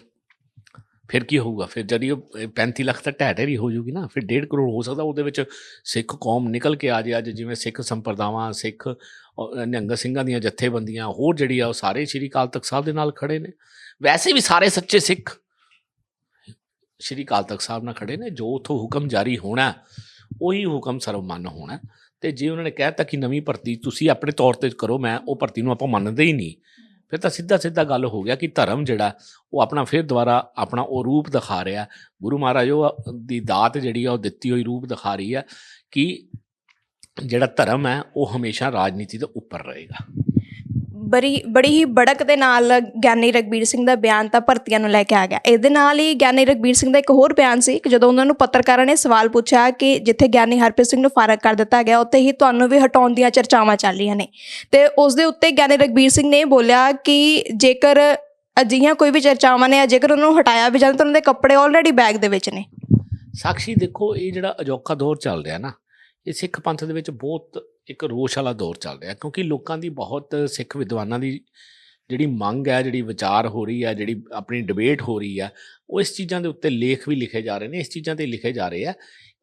ਫਿਰ ਕੀ ਹੋਊਗਾ? ਫਿਰ ਜਦ ਇਹ 35 ਲੱਖ ਤਾਂ ਢਹਿ ਢੇਰੀ ਹੋ ਜੂਗੀ ਨਾ, ਫਿਰ 1.5 ਕਰੋੜ ਹੋ ਸਕਦਾ ਉਹਦੇ ਵਿੱਚ ਸਿੱਖ ਕੌਮ ਨਿਕਲ ਕੇ ਆ ਜੇ ਅੱਜ ਜਿਵੇਂ ਸਿੱਖ ਸੰਪਰਦਾਵਾਂ, ਸਿੱਖ ਨਿਹੰਗ ਸਿੰਘਾਂ ਦੀਆਂ ਜਥੇਬੰਦੀਆਂ, ਹੋਰ ਜਿਹੜੀ ਆ ਉਹ ਸਾਰੇ ਸ਼੍ਰੀ ਅਕਾਲ ਤਖਤ ਸਾਹਿਬ ਦੇ ਨਾਲ ਖੜੇ ਨੇ। ਵੈਸੇ ਵੀ ਸਾਰੇ ਸੱਚੇ ਸਿੱਖ ਸ਼੍ਰੀ ਅਕਾਲ ਤਖਤ ਸਾਹਿਬ ਨਾਲ ਖੜੇ ਨੇ, ਜੋ ਉਥੋਂ ਹੁਕਮ ਜਾਰੀ ਹੋਣਾ, ਉਹੀ ਹੁਕਮ ਸਰਵਮੰਨ ਹੋਣਾ। ਤੇ ਜੇ ਉਹਨਾਂ ਨੇ ਕਹਿਤਾ ਕਿ ਨਵੀਂ ਭਰਤੀ ਤੁਸੀਂ ਆਪਣੇ ਤੌਰ ਤੇ ਕਰੋ, ਮੈਂ ਉਹ ਭਰਤੀ ਨੂੰ ਆਪਾਂ ਮੰਨਦੇ ਹੀ ਨਹੀਂ। ਫਿਰ ਤਾਂ ਸਿੱਧਾ ਸਿੱਧਾ ਗੱਲ ਹੋ ਗਿਆ ਕਿ ਧਰਮ ਜਿਹੜਾ, ਉਹ ਆਪਣਾ ਫਿਰ ਦੁਬਾਰਾ ਆਪਣਾ ਉਹ ਰੂਪ ਦਿਖਾ ਰਿਹਾ। ਗੁਰੂ ਮਹਾਰਾਜ ਉਹ ਦੀ ਦਾਤ ਜਿਹੜੀ ਆ, ਉਹ ਦਿੱਤੀ ਹੋਈ ਰੂਪ ਦਿਖਾ ਰਹੀ ਹੈ ਕਿ ਜਿਹੜਾ ਧਰਮ ਹੈ, ਉਹ ਹਮੇਸ਼ਾ ਰਾਜਨੀਤੀ ਦੇ ਉੱਪਰ ਰਹੇਗਾ। ਬੜੀ ਬੜੀ ਹੀ ਬੜਕ ਦੇ ਨਾਲ ਗਿਆਨੀ ਰਗਬੀਰ ਸਿੰਘ ਦਾ ਬਿਆਨ ਤਾਂ ਭਰਤੀਆਂ ਨੂੰ ਲੈ ਕੇ ਆ ਗਿਆ। ਇਹਦੇ ਨਾਲ ਹੀ ਗਿਆਨੀ ਰਗਬੀਰ ਸਿੰਘ ਦਾ ਇੱਕ ਹੋਰ ਬਿਆਨ ਸੀ ਕਿ ਜਦੋਂ ਉਹਨਾਂ ਨੂੰ ਪੱਤਰਕਾਰਾਂ ਨੇ ਸਵਾਲ ਪੁੱਛਿਆ ਕਿ ਜਿੱਥੇ ਗਿਆਨੀ ਹਰਪ੍ਰੀਤ ਸਿੰਘ ਨੂੰ ਫਾਰਗ ਕਰ ਦਿੱਤਾ ਗਿਆ, ਉੱਥੇ ਹੀ ਤੁਹਾਨੂੰ ਵੀ ਹਟਾਉਣ ਦੀਆਂ ਚਰਚਾਵਾਂ ਚੱਲ ਰਹੀਆਂ ਨੇ। ਤੇ ਉਸ ਦੇ ਉੱਤੇ ਗਿਆਨੀ ਰਗਬੀਰ ਸਿੰਘ ਨੇ ਬੋਲਿਆ ਕਿ ਜੇਕਰ ਅਜਿਹੀਆਂ ਕੋਈ ਵੀ ਚਰਚਾਵਾਂ ਨੇ ਜੇਕਰ ਉਹਨਾਂ ਨੂੰ ਹਟਾਇਆ ਵੀ ਜਾਂਦਾ ਤਾਂ ਉਹਨਾਂ ਦੇ ਕੱਪੜੇ ਆਲਰੇਡੀ ਬੈਗ ਦੇ ਵਿੱਚ ਨੇ। ਸਾਖੀ ਦੇਖੋ, ਇਹ ਜਿਹੜਾ ਅਜੋਖਾ ਦੌਰ ਚੱਲ ਰਿਹਾ ਨਾ, ਇਹ ਸਿੱਖ ਪੰਥ ਦੇ ਵਿੱਚ ਬਹੁਤ ਇੱਕ ਰੋਸ਼ ਵਾਲਾ ਦੌਰ ਚੱਲ ਰਿਹਾ, ਕਿਉਂਕਿ ਲੋਕਾਂ ਦੀ ਬਹੁਤ ਸਿੱਖ ਵਿਦਵਾਨਾਂ ਦੀ ਜਿਹੜੀ ਮੰਗ ਹੈ, ਜਿਹੜੀ ਵਿਚਾਰ ਹੋ ਰਹੀ ਹੈ, ਜਿਹੜੀ ਆਪਣੀ ਡਿਬੇਟ ਹੋ ਰਹੀ ਹੈ, ਉਹ ਇਸ ਚੀਜ਼ਾਂ ਦੇ ਉੱਤੇ ਲੇਖ ਵੀ ਲਿਖੇ ਜਾ ਰਹੇ ਨੇ, ਇਸ ਚੀਜ਼ਾਂ ਤੇ ਲਿਖੇ ਜਾ ਰਹੇ ਆ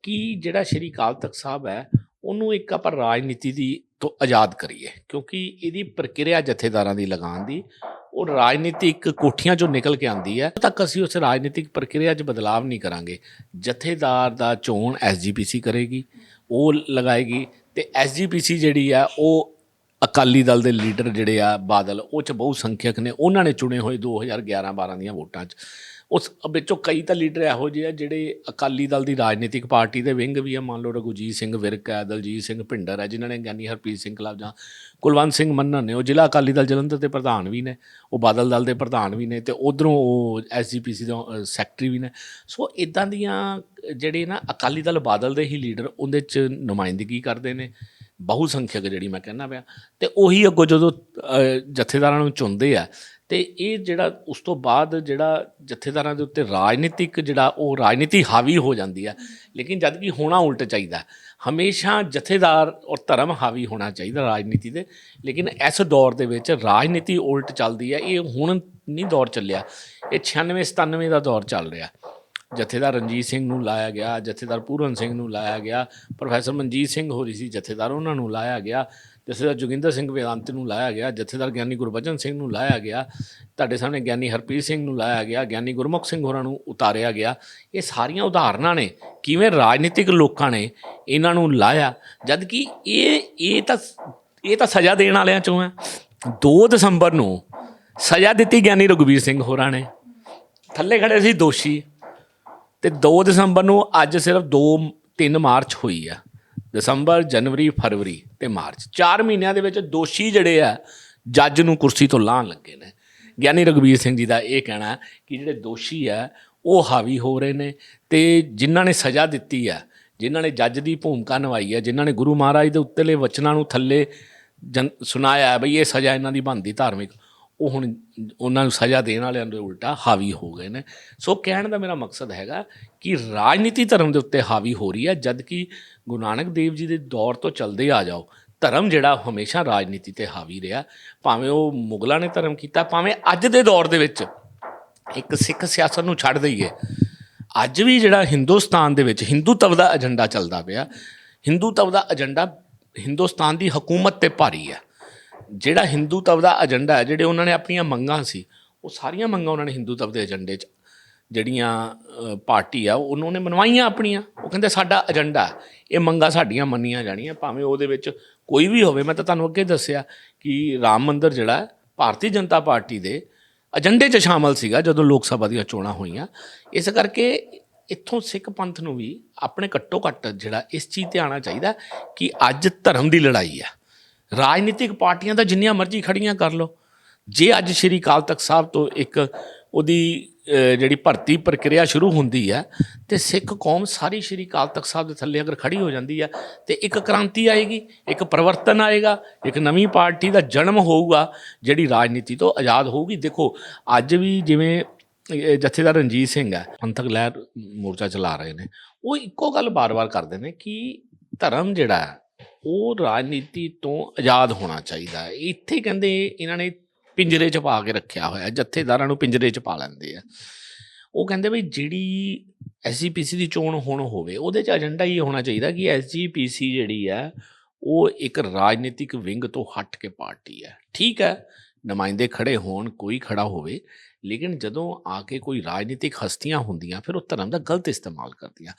ਕਿ ਜਿਹੜਾ ਸ਼੍ਰੀ ਅਕਾਲ ਤਖਤ ਸਾਹਿਬ ਹੈ, ਉਹਨੂੰ ਇੱਕ ਆਪਾਂ ਰਾਜਨੀਤੀ ਦੀ ਤੋਂ ਆਜ਼ਾਦ ਕਰੀਏ, ਕਿਉਂਕਿ ਇਹਦੀ ਪ੍ਰਕਿਰਿਆ ਜਥੇਦਾਰਾਂ ਦੀ ਲਗਾਉਣ ਦੀ, ਉਹ ਰਾਜਨੀਤਿਕ ਕੋਠੀਆਂ ਚੋਂ ਨਿਕਲ ਕੇ ਆਂਦੀ ਹੈ ਉਦੋਂ ਤੱਕ ਅਸੀਂ ਉਸ ਰਾਜਨੀਤਿਕ ਪ੍ਰਕਿਰਿਆ 'ਚ ਬਦਲਾਅ ਨਹੀਂ ਕਰਾਂਗੇ, ਜਥੇਦਾਰ ਦਾ ਚੋਣ ਐਸਜੀਪੀਸੀ ਕਰੇਗੀ, ਉਹ ਲਗਾਏਗੀ ਤੇ ਐਸਜੀਪੀਸੀ ਜਿਹੜੀ ਆ, ਉਹ ਅਕਾਲੀ ਦਲ ਦੇ ਲੀਡਰ ਜਿਹੜੇ ਆ ਬਾਦਲ, ਉਹ ਚ ਬਹੁ ਸੰਖਿਅਕ ਨੇ। ਉਹਨਾਂ ਨੇ ਚੁਣੇ ਹੋਏ 2011 12 ਦੀਆਂ ਵੋਟਾਂ 'ਚ। ਉਸ ਵਿੱਚੋਂ ਕਈ ਤਾਂ ਲੀਡਰ ਇਹੋ ਜਿਹੇ ਆ ਜਿਹੜੇ ਅਕਾਲੀ ਦਲ ਦੀ ਰਾਜਨੀਤਿਕ ਪਾਰਟੀ ਦੇ ਵਿੰਗ ਵੀ ਆ। ਮੰਨ ਲਓ ਰਘੁਜੀਤ ਸਿੰਘ ਵਿਰਕ ਹੈ ਦਲਜੀਤ ਸਿੰਘ ਭਿੰਡਰ ਹੈ ਜਿਨ੍ਹਾਂ ਨੇ ਗਿਆਨੀ ਹਰਪ੍ਰੀਤ ਸਿੰਘ ਕਲੱਬ ਜਾਂ ਕੁਲਵੰਤ ਸਿੰਘ ਮੰਨਣ ਨੇ ਉਹ ਜ਼ਿਲ੍ਹਾ ਅਕਾਲੀ ਦਲ ਜਲੰਧਰ ਦੇ ਪ੍ਰਧਾਨ ਵੀ ਨੇ ਉਹ ਬਾਦਲ ਦਲ ਦੇ ਪ੍ਰਧਾਨ ਵੀ ਨੇ ਤੇ ਉਧਰੋਂ ਉਹ ਐਸਜੀਪੀਸੀ ਦੇ ਅ, ਸੈਕਟਰੀ ਵੀ ਨੇ। ਸੋ ਇਦਾਂ ਦੀਆਂ ਜਿਹੜੇ ਨਾ ਅਕਾਲੀ ਦਲ ਬਾਦਲ ਦੇ ਹੀ ਲੀਡਰ ਉਹਦੇ ਚ ਨੁਮਾਇੰਦਗੀ ਕਰਦੇ ਨੇ ਬਹੁ ਸੰਖਿਅਕ ਜਿਹੜੀ ਮੈਂ ਕਹਿੰਦਾ ਪਿਆ। ਤੇ ਉਹੀ ਅੱਗੋਂ ਜਦੋਂ ਜਥੇਦਾਰਾਂ ਨੂੰ ਚੁਣਦੇ ਆ ਤੇ ਇਹ ਜਿਹੜਾ ਉਸ ਤੋਂ ਬਾਅਦ ਜਿਹੜਾ ਜਥੇਦਾਰਾਂ ਦੇ ਉੱਤੇ ਰਾਜਨੀਤਿਕ ਜਿਹੜਾ ਉਹ ਰਾਜਨੀਤੀ ਹਾਵੀ ਹੋ ਜਾਂਦੀ ਹੈ, ਲੇਕਿਨ ਜਦ ਕਿ ਹੋਣਾ ਉਲਟ ਚਾਹੀਦਾ ਹਮੇਸ਼ਾ ਜਥੇਦਾਰ ਔਰ ਧਰਮ ਹਾਵੀ ਹੋਣਾ ਚਾਹੀਦਾ ਰਾਜਨੀਤੀ ਦੇ, ਲੇਕਿਨ ਇਸ ਦੌਰ ਦੇ ਵਿੱਚ ਰਾਜਨੀਤੀ ਉਲਟ ਚੱਲਦੀ ਹੈ, ਇਹ ਹੁਣ ਨਹੀਂ ਦੌਰ ਚੱਲਿਆ। ਇਹ 96 97 ਦਾ ਦੌਰ ਚੱਲ ਰਿਹਾ। ਜਥੇਦਾਰ ਰਣਜੀਤ ਸਿੰਘ ਨੂੰ ਲਾਇਆ ਗਿਆ, ਜਥੇਦਾਰ ਪੂਰਨ ਸਿੰਘ ਨੂੰ ਲਾਇਆ ਗਿਆ, ਪ੍ਰੋਫੈਸਰ ਮਨਜੀਤ ਸਿੰਘ ਹੋਰੀ ਸੀ ਜਥੇਦਾਰ, ਉਹਨਾਂ ਨੂੰ ਲਾਇਆ ਗਿਆ। ਜਥੇਦਾਰ ਜੋਗਿੰਦਰ ਸਿੰਘ ਵੇਦਾਂਤ ਨੂੰ ਲਾਇਆ ਗਿਆ, ਜਥੇਦਾਰ ਗਿਆਨੀ ਗੁਰਬਚਨ ਸਿੰਘ ਨੂੰ ਲਾਇਆ ਗਿਆ, ਤੁਹਾਡੇ ਸਾਹਮਣੇ ਗਿਆਨੀ ਹਰਪ੍ਰੀਤ ਸਿੰਘ ਨੂੰ ਲਾਇਆ ਗਿਆ, ਗਿਆਨੀ ਗੁਰਮੁਖ ਸਿੰਘ ਹੋਰਾਂ ਨੂੰ ਉਤਾਰਿਆ ਗਿਆ। ਇਹ ਸਾਰੀਆਂ ਉਦਾਹਰਨਾਂ ਨੇ, ਕਿਵੇਂ ਰਾਜਨੀਤਿਕ ਲੋਕਾਂ ਨੇ ਇਹਨਾਂ ਨੂੰ ਲਾਇਆ? ਜਦ ਕਿ ਇਹ ਇਹ ਤਾਂ ਇਹ ਤਾਂ ਸਜ਼ਾ ਦੇਣ ਵਾਲਿਆਂ ਚੋਂ ਹੈ। 2 ਦਸੰਬਰ ਨੂੰ ਸਜ਼ਾ ਦਿੱਤੀ ਗਿਆਨੀ ਰਘੁਵੀਰ ਸਿੰਘ ਹੋਰਾਂ ਨੇ। ਥੱਲੇ ਖੜੇ ਸੀ ਦੋਸ਼ੀ। ਤੇ 2 ਦਸੰਬਰ ਨੂੰ ਅੱਜ ਸਿਰਫ 2 3 ਮਾਰਚ ਹੋਈ ਆ। ਦਸੰਬਰ, ਜਨਵਰੀ, ਫਰਵਰੀ। ਤੇ ਮਾਰਚ। 4 ਮਹੀਨਿਆਂ ਦੇ ਵਿੱਚ ਦੋਸ਼ੀ ਜਿਹੜੇ ਆ, ਜੱਜ ਨੂੰ ਕੁਰਸੀ ਤੋਂ ਲਾਹਣ ਲੱਗੇ ਨੇ। ਗਿਆਨੀ ਰਘਬੀਰ ਸਿੰਘ ਜੀ ਦਾ ਇਹ ਕਹਿਣਾ ਕਿ ਜਿਹੜੇ ਦੋਸ਼ੀ ਆ, ਉਹ ਹਾਵੀ ਹੋ ਰਹੇ ਨੇ ਤੇ ਜਿਨ੍ਹਾਂ ਨੇ ਸਜ਼ਾ ਦਿੱਤੀ ਆ, ਜਿਨ੍ਹਾਂ ਨੇ ਜੱਜ ਦੀ ਭੂਮਿਕਾ ਨਿਭਾਈ ਹੈ ਜਿਨ੍ਹਾਂ ਨੇ ਗੁਰੂ ਮਹਾਰਾਜ ਦੇ ਉੱਤੇਲੇ ਵਚਨਾਂ ਨੂੰ ਥੱਲੇ ਜਨ, ਸੁਣਾਇਆ ਬਈ ਇਹ ਸਜ਼ਾ ਇਹਨਾਂ ਦੀ ਬਣਦੀ ਧਾਰਮਿਕ ਉਹ ਹੁਣ ਉਹਨਾਂ ਨੂੰ ਸਜ਼ਾ ਦੇਣ ਵਾਲਿਆਂ ਦੇ ਉਲਟਾ ਹਾਵੀ ਹੋ ਗਏ ਨੇ। ਸੋ ਕਹਿਣ ਦਾ ਮੇਰਾ ਮਕਸਦ ਹੈਗਾ ਕਿ ਰਾਜਨੀਤੀ ਧਰਮ ਦੇ ਉੱਤੇ ਹਾਵੀ ਹੋ ਰਹੀ ਹੈ, ਜਦ ਕਿ ਗੁਰੂ ਨਾਨਕ ਦੇਵ ਜੀ ਦੇ ਦੌਰ ਤੋਂ ਚੱਲਦੇ ਆ ਜਾਓ, ਧਰਮ ਜਿਹੜਾ ਹਮੇਸ਼ਾ ਰਾਜਨੀਤੀ ਤੇ ਹਾਵੀ ਰਿਹਾ। ਭਾਵੇਂ ਉਹ ਮੁਗਲਾਂ ਨੇ ਧਰਮ ਕੀਤਾ, ਭਾਵੇਂ ਅੱਜ ਦੇ ਦੌਰ ਦੇ ਵਿੱਚ ਇੱਕ ਸਿੱਖ ਸਿਆਸਤ ਨੂੰ ਛੱਡ ਦਈਏ, ਅੱਜ ਵੀ ਜਿਹੜਾ ਹਿੰਦੁਸਤਾਨ ਦੇ ਵਿੱਚ ਹਿੰਦੂਤਵ ਦਾ ਏਜੰਡਾ ਚੱਲਦਾ ਪਿਆ। ਹਿੰਦੂਤਵ ਦਾ ਏਜੰਡਾ ਹਿੰਦੁਸਤਾਨ ਦੀ ਹਕੂਮਤ ਤੇ ਭਾਰੀ ਹੈ। ਜਿਹੜਾ ਹਿੰਦੂਤਵ ਦਾ ਏਜੰਡਾ ਹੈ, ਜਿਹੜੇ ਉਹਨਾਂ ਨੇ ਆਪਣੀਆਂ ਮੰਗਾਂ ਸੀ, ਉਹ ਸਾਰੀਆਂ ਮੰਗਾਂ ਉਹਨਾਂ ਨੇ ਹਿੰਦੂਤਵ ਦੇ ਏਜੰਡੇ 'ਚ ਜਿਹੜੀਆਂ ਪਾਰਟੀ ਆ ਉਹਨਾਂ ਨੇ ਮਨਵਾਈਆਂ ਆਪਣੀਆਂ। ਉਹ ਕਹਿੰਦੇ ਸਾਡਾ ਏਜੰਡਾ ਇਹ ਮੰਗਾਂ ਸਾਡੀਆਂ ਮੰਨੀਆਂ ਜਾਣੀਆਂ, ਭਾਵੇਂ ਉਹਦੇ ਵਿੱਚ ਕੋਈ ਵੀ ਹੋਵੇ। ਮੈਂ ਤਾਂ ਤੁਹਾਨੂੰ ਅੱਗੇ ਦੱਸਿਆ ਕਿ ਰਾਮ ਮੰਦਿਰ ਜਿਹੜਾ ਭਾਰਤੀ ਜਨਤਾ ਪਾਰਟੀ ਦੇ ਏਜੰਡੇ 'ਚ ਸ਼ਾਮਲ ਸੀਗਾ, ਜਦੋਂ ਲੋਕ ਸਭਾ ਦੀਆਂ ਚੋਣਾਂ ਹੋਈਆਂ। ਇਸ ਕਰਕੇ ਇੱਥੋਂ ਸਿੱਖ ਪੰਥ ਨੂੰ ਵੀ ਆਪਣੇ ਘੱਟੋ ਘੱਟ ਜਿਹੜਾ ਇਸ ਚੀਜ਼ ਤੇ ਆਉਣਾ ਚਾਹੀਦਾ ਕਿ ਅੱਜ ਧਰਮ ਦੀ ਲੜਾਈ ਆ ਰਾਜਨੀਤਿਕ ਪਾਰਟੀਆਂ ਤਾਂ ਜਿੰਨੀਆਂ ਮਰਜ਼ੀ ਖੜੀਆਂ ਕਰ ਲਓ। ਜੇ ਅੱਜ ਸ਼੍ਰੀ ਅਕਾਲ ਤਖਤ ਸਾਹਿਬ ਤੋਂ ਇੱਕ ਉਹਦੀ ਜਿਹੜੀ ਭਰਤੀ ਪ੍ਰਕਿਰਿਆ ਸ਼ੁਰੂ ਹੁੰਦੀ ਹੈ ਤੇ ਸਿੱਖ ਕੌਮ ਸਾਰੀ ਸ਼੍ਰੀ ਅਕਾਲ ਤਖਤ ਸਾਹਿਬ ਦੇ ਥੱਲੇ ਅਗਰ ਖੜੀ ਹੋ ਜਾਂਦੀ ਹੈ ਤੇ ਇੱਕ ਕ੍ਰਾਂਤੀ ਆਏਗੀ ਇੱਕ ਪਰਿਵਰਤਨ ਆਏਗਾ ਇੱਕ ਨਵੀਂ ਪਾਰਟੀ ਦਾ ਜਨਮ ਹੋਊਗਾ ਜਿਹੜੀ ਰਾਜਨੀਤੀ ਤੋਂ ਆਜ਼ਾਦ ਹੋਊਗੀ। ਦੇਖੋ ਅੱਜ ਵੀ ਜਿਵੇਂ ਜਥੇਦਾਰ ਰਣਜੀਤ ਸਿੰਘ ਹੈ ਪੰਥਕ ਲਹਿਰ ਮੋਰਚਾ ਚਲਾ ਰਹੇ ਨੇ ਉਹ ਇੱਕੋ ਗੱਲ ਬਾਰ-ਬਾਰ ਕਰਦੇ ਨੇ ਕਿ ਧਰਮ ਜਿਹੜਾ ਹੈ, ਉਹ ਰਾਜਨੀਤੀ ਤੋਂ ਆਜ਼ਾਦ ਹੋਣਾ ਚਾਹੀਦਾ ਹੈ। ਇੱਥੇ ਕਹਿੰਦੇ ਇਹਨਾਂ ਨੇ ਪਿੰਜਰੇ 'ਚ ਪਾ ਕੇ ਰੱਖਿਆ ਹੋਇਆ ਹੈ, ਜਥੇਦਾਰਾਂ ਨੂੰ ਪਿੰਜਰੇ 'ਚ ਪਾ ਲੈਂਦੇ ਆ। ਉਹ ਕਹਿੰਦੇ ਵੀ ਜਿਹੜੀ ਐਸਜੀਪੀਸੀ ਦੀ ਚੋਣ ਹੁਣ ਹੋਵੇ ਉਹਦੇ 'ਚ ਏਜੰਡਾ ਹੀ ਹੋਣਾ ਚਾਹੀਦਾ ਕਿ ਐਸਜੀਪੀਸੀ ਜਿਹੜੀ ਹੈ ਉਹ ਇੱਕ ਰਾਜਨੀਤਿਕ ਵਿੰਗ ਤੋਂ ਹਟ ਕੇ ਪਾਰਟੀ ਹੈ। ਠੀਕ ਹੈ ਨੁਮਾਇੰਦੇ ਖੜੇ ਹੋਣ ਕੋਈ ਖੜਾ ਹੋਵੇ ਲੇਕਿਨ ਜਦੋਂ ਆ ਕੇ ਕੋਈ ਰਾਜਨੀਤਿਕ ਹਸਤੀਆਂ ਹੁੰਦੀਆਂ, ਫਿਰ ਉਹ ਧਰਮ ਦਾ ਗਲਤ ਇਸਤੇਮਾਲ ਕਰਦੀਆਂ।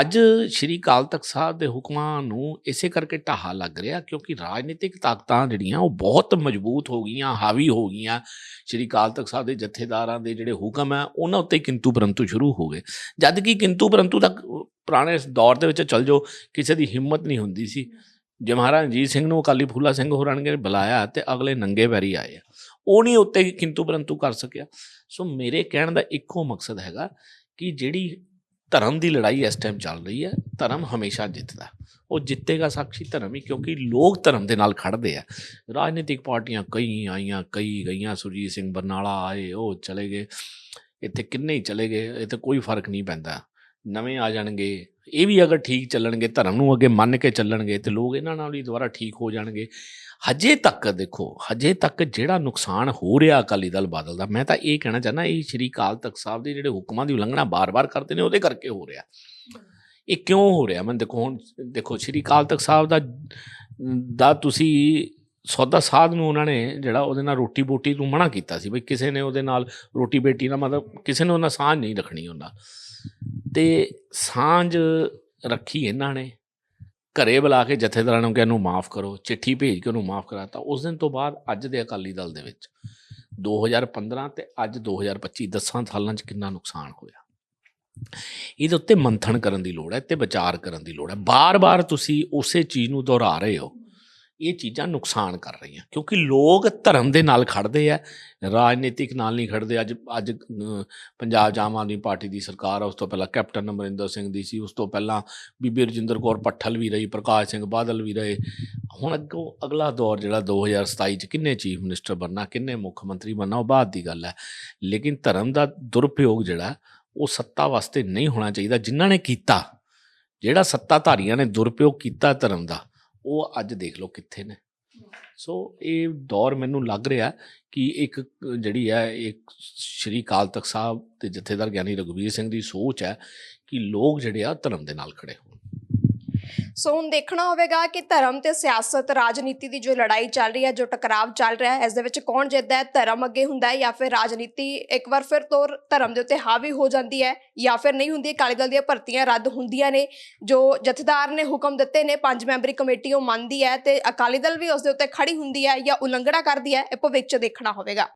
ਅੱਜ ਸ਼੍ਰੀ ਅਕਾਲ ਤਖਤ ਸਾਹਿਬ ਦੇ ਹੁਕਮਾਂ ਨੂੰ ਇਸੇ ਕਰਕੇ ਢਾਹਾ ਲੱਗ ਰਿਹਾ ਕਿਉਂਕਿ ਰਾਜਨੀਤਿਕ ਤਾਕਤਾਂ ਜਿਹੜੀਆਂ, ਉਹ ਬਹੁਤ ਮਜ਼ਬੂਤ ਹੋ ਗਈਆਂ, ਹਾਵੀ ਹੋ ਗਈਆਂ। ਸ਼੍ਰੀ ਅਕਾਲ ਤਖਤ ਸਾਹਿਬ ਦੇ ਜਥੇਦਾਰਾਂ ਦੇ ਜਿਹੜੇ ਹੁਕਮ ਹੈ, ਉਹਨਾਂ ਉੱਤੇ ਕਿੰਤੂ ਪਰੰਤੂ ਸ਼ੁਰੂ ਹੋ ਗਏ। ਜਦ ਕਿ ਕਿੰਤੂ ਪਰੰਤੂ ਤੱਕ ਪੁਰਾਣੇ ਦੌਰ ਦੇ ਵਿੱਚ ਚੱਲ ਜਾਓ, ਕਿਸੇ ਦੀ ਹਿੰਮਤ ਨਹੀਂ ਹੁੰਦੀ ਸੀ। ਜੇ ਮਹਾਰਾਜ ਰਣਜੀਤ ਸਿੰਘ ਨੂੰ ਅਕਾਲੀ ਫੂਲਾ ਸਿੰਘ ਹੋਰਾਂ ਨੇ ਬੁਲਾਇਆ ਤੇ ਅਗਲੇ ਨੰਗੇ ਪੈਰੀ ਆਏ ਆ। ਉਹ ਨਹੀਂ ਉੱਤੇ ਕਿੰਤੂ ਪਰੰਤੂ ਕਰ ਸਕਿਆ। ਸੋ ਮੇਰੇ ਕਹਿਣ ਦਾ ਇੱਕੋ ਮਕਸਦ ਹੈਗਾ ਕਿ ਜਿਹੜੀ ਧਰਮ ਦੀ ਲੜਾਈ ਇਸ ਟਾਈਮ ਚੱਲ ਰਹੀ ਹੈ, ਧਰਮ ਹਮੇਸ਼ਾ ਜਿੱਤਦਾ। ਉਹ ਜਿੱਤੇਗਾ ਸਾਖੀ ਧਰਮ ਹੀ, ਕਿਉਂਕਿ ਲੋਕ ਧਰਮ ਦੇ ਨਾਲ ਖੜਦੇ ਆ। ਰਾਜਨੀਤਿਕ ਪਾਰਟੀਆਂ ਕਈ ਆਈਆਂ, ਕਈ ਗਈਆਂ, ਸੁਰਜੀਤ ਸਿੰਘ ਬਰਨਾਲਾ ਆਏ, ਉਹ ਚਲੇ ਗਏ। ਇੱਥੇ ਕਿੰਨੇ ਹੀ ਚਲੇ ਗਏ, ਇੱਥੇ ਕੋਈ ਫ਼ਰਕ ਨਹੀਂ ਪੈਂਦਾ। ਨਵੇਂ ਆ ਜਾਣਗੇ ਇਹ ਵੀ ਅਗਰ ਠੀਕ ਚੱਲਣਗੇ, ਧਰਮ ਨੂੰ ਅੱਗੇ ਮੰਨ ਕੇ ਚੱਲਣਗੇ ਤੇ ਲੋਕ ਇਹਨਾਂ ਨਾਲ ਹੀ ਦੁਬਾਰਾ ਠੀਕ ਹੋ ਜਾਣਗੇ। ਹਜੇ ਤੱਕ ਦੇਖੋ, ਹਜੇ ਤੱਕ ਜਿਹੜਾ ਨੁਕਸਾਨ ਹੋ ਰਿਹਾ ਅਕਾਲੀ ਦਲ ਬਾਦਲ ਦਾ, ਮੈਂ ਤਾਂ ਇਹ ਕਹਿਣਾ ਚਾਹਨਾ ਇਹ ਸ਼੍ਰੀ ਅਕਾਲ ਤਖਤ ਸਾਹਿਬ ਦੇ ਜਿਹੜੇ ਹੁਕਮਾਂ ਦੀ ਉਲੰਘਣਾ ਬਾਰ-ਬਾਰ ਕਰਦੇ ਨੇ, ਉਹਦੇ ਕਰਕੇ ਹੋ ਰਿਹਾ। ਇਹ ਕਿਉਂ ਹੋ ਰਿਹਾ? ਮੈਂ ਦੇਖੋ, ਹੁਣ ਦੇਖੋ, ਸ਼੍ਰੀ ਅਕਾਲ ਤਖਤ ਸਾਹਿਬ ਦਾ ਦਾ ਤੁਸੀਂ ਸੌਦਾ ਸਾਧ ਨੂੰ ਉਹਨਾਂ ਨੇ ਜਿਹੜਾ ਉਹਦੇ ਨਾਲ ਰੋਟੀ ਬੋਟੀ ਨੂੰ ਮਨਾ ਕੀਤਾ ਸੀ ਬਈ ਕਿਸੇ ਨੇ ਉਹਦੇ ਨਾਲ ਰੋਟੀ ਬੇਟੀ ਨਾਲ ਮਤਲਬ ਕਿਸੇ ਨੇ ਉਹਨਾਂ ਸਾਂਝ ਨਹੀਂ ਰੱਖਣੀ ਉਹਨਾਂ। ਤੇ ਸਾਂਝ ਰੱਖੀ ਇਹਨਾਂ ਨੇ। ਘਰੇ ਬੁਲਾ ਕੇ ਜਥੇਦਾਰਾਂ ਨੂੰ ਕਿਹਾ, ਇਹਨੂੰ ਮਾਫ ਕਰੋ। ਚਿੱਠੀ ਭੇਜ ਕੇ ਉਹਨੂੰ ਮਾਫ ਕਰਾਤਾ। ਉਸ ਦਿਨ ਤੋਂ ਬਾਅਦ ਅੱਜ ਦੇ ਅਕਾਲੀ ਦਲ ਦੇ ਵਿੱਚ 2015 ਤੇ ਅੱਜ 2025 10 ਸਾਲਾਂ 'ਚ ਕਿੰਨਾ ਨੁਕਸਾਨ ਹੋਇਆ। ਇਹਦੇ ਉੱਤੇ ਮੰਥਨ ਕਰਨ ਦੀ ਲੋੜ ਹੈ ਤੇ ਵਿਚਾਰ ਕਰਨ ਦੀ ਲੋੜ ਹੈ। ਬਾਰ-ਬਾਰ ਤੁਸੀਂ ਉਸੇ ਚੀਜ਼ ਨੂੰ ਦੁਹਰਾ ਰਹੇ ਹੋ। ਇਹ ਚੀਜ਼ਾਂ ਨੁਕਸਾਨ ਕਰ ਰਹੀਆਂ। ਕਿਉਂਕਿ ਲੋਕ ਧਰਮ ਦੇ ਨਾਲ ਖੜਦੇ ਆ, ਰਾਜਨੀਤਿਕ ਨਾਲ ਨਹੀਂ ਖੜਦੇ ਅੱਜ ਅੱਜ ਪੰਜਾਬ 'ਚ ਆਮ ਆਦਮੀ ਪਾਰਟੀ ਦੀ ਸਰਕਾਰ ਆ, ਉਸ ਤੋਂ ਪਹਿਲਾਂ ਕੈਪਟਨ ਅਮਰਿੰਦਰ ਸਿੰਘ ਦੀ ਸੀ, ਉਸ ਤੋਂ ਪਹਿਲਾਂ ਬੀਬੀ ਰਜਿੰਦਰ ਕੌਰ ਪੱਠਲ ਵੀ ਰਹੀ, ਪ੍ਰਕਾਸ਼ ਸਿੰਘ ਬਾਦਲ ਵੀ ਰਹੇ। ਹੁਣ ਅੱਗੋਂ ਅਗਲਾ ਦੌਰ ਜਿਹੜਾ 2027 ਚ ਕਿੰਨੇ ਚੀਫ ਮਿਨਿਸਟਰ ਬਣਨਾ, ਕਿੰਨੇ ਮੁੱਖ ਮੰਤਰੀ ਬਣਨਾ, ਉਹ ਬਾਅਦ ਦੀ ਗੱਲ ਹੈ। ਲੇਕਿਨ ਧਰਮ ਦਾ ਦੁਰਪਯੋਗ ਜਿਹੜਾ, ਉਹ ਸੱਤਾ ਵਾਸਤੇ ਨਹੀਂ ਹੋਣਾ ਚਾਹੀਦਾ, ਜਿਨ੍ਹਾਂ ਨੇ ਕੀਤਾ। ਜਿਹੜਾ ਸੱਤਾਧਾਰੀਆਂ ਨੇ ਦੁਰਪਯੋਗ ਕੀਤਾ ਧਰਮ ਦਾ ਉਹ ਅੱਜ ਦੇਖ ਲਓ ਕਿੱਥੇ ਨੇ। ਸੋ ਇਹ ਦੌਰ ਮੈਨੂੰ ਲੱਗ ਰਿਹਾ ਕਿ ਇੱਕ ਜਿਹੜੀ ਹੈ, ਇੱਕ ਸ਼੍ਰੀ ਅਕਾਲ ਤਖਤ ਸਾਹਿਬ ਤੇ ਜਥੇਦਾਰ ਗਿਆਨੀ ਰਘੁਵੀਰ ਸਿੰਘ ਦੀ ਸੋਚ ਹੈ ਕਿ ਲੋਕ ਜਿਹੜੇ ਆ ਧਰਮ ਦੇ ਨਾਲ ਖੜੇ ਹੋਣ। ਸੋ ਹੁਣ ਦੇਖਣਾ ਹੋਵੇਗਾ ਕਿ ਧਰਮ ਤੇ ਸਿਆਸਤ, ਰਾਜਨੀਤੀ ਦੀ ਜੋ ਲੜਾਈ ਚੱਲ ਰਹੀ ਹੈ, ਜੋ ਟਕਰਾਵ ਚੱਲ ਰਿਹਾ ਹੈ, ਇਸ ਦੇ ਵਿੱਚ ਕੌਣ ਜਿੱਤਦਾ ਹੈ, ਧਰਮ ਅੱਗੇ ਹੁੰਦਾ ਹੈ ਜਾਂ ਫਿਰ ਰਾਜਨੀਤੀ ਇੱਕ ਵਾਰ ਫਿਰ ਤੋਂ ਧਰਮ ਦੇ ਉੱਤੇ ਹਾਵੀ ਹੋ ਜਾਂਦੀ ਹੈ ਜਾਂ ਫਿਰ ਨਹੀਂ ਹੁੰਦੀ। ਅਕਾਲੀ ਦਲ ਦੀਆਂ ਭਰਤੀਆਂ ਰੱਦ ਹੁੰਦੀਆਂ ਨੇ, ਜੋ ਜਥੇਦਾਰ ਨੇ ਹੁਕਮ ਦਿੱਤੇ ਨੇ, ਪੰਜ ਮੈਂਬਰੀ ਕਮੇਟੀ ਉਹ ਮੰਨਦੀ ਹੈ ਤੇ ਅਕਾਲੀ ਦਲ ਵੀ ਉਸ ਦੇ ਉੱਤੇ ਖੜੀ ਹੁੰਦੀ ਹੈ ਜਾਂ ਉਲੰਘਣਾ ਕਰਦੀ ਹੈ, ਇਹ ਭਵਿੱਖ 'ਚ ਦੇਖਣਾ ਹੋਵੇਗਾ।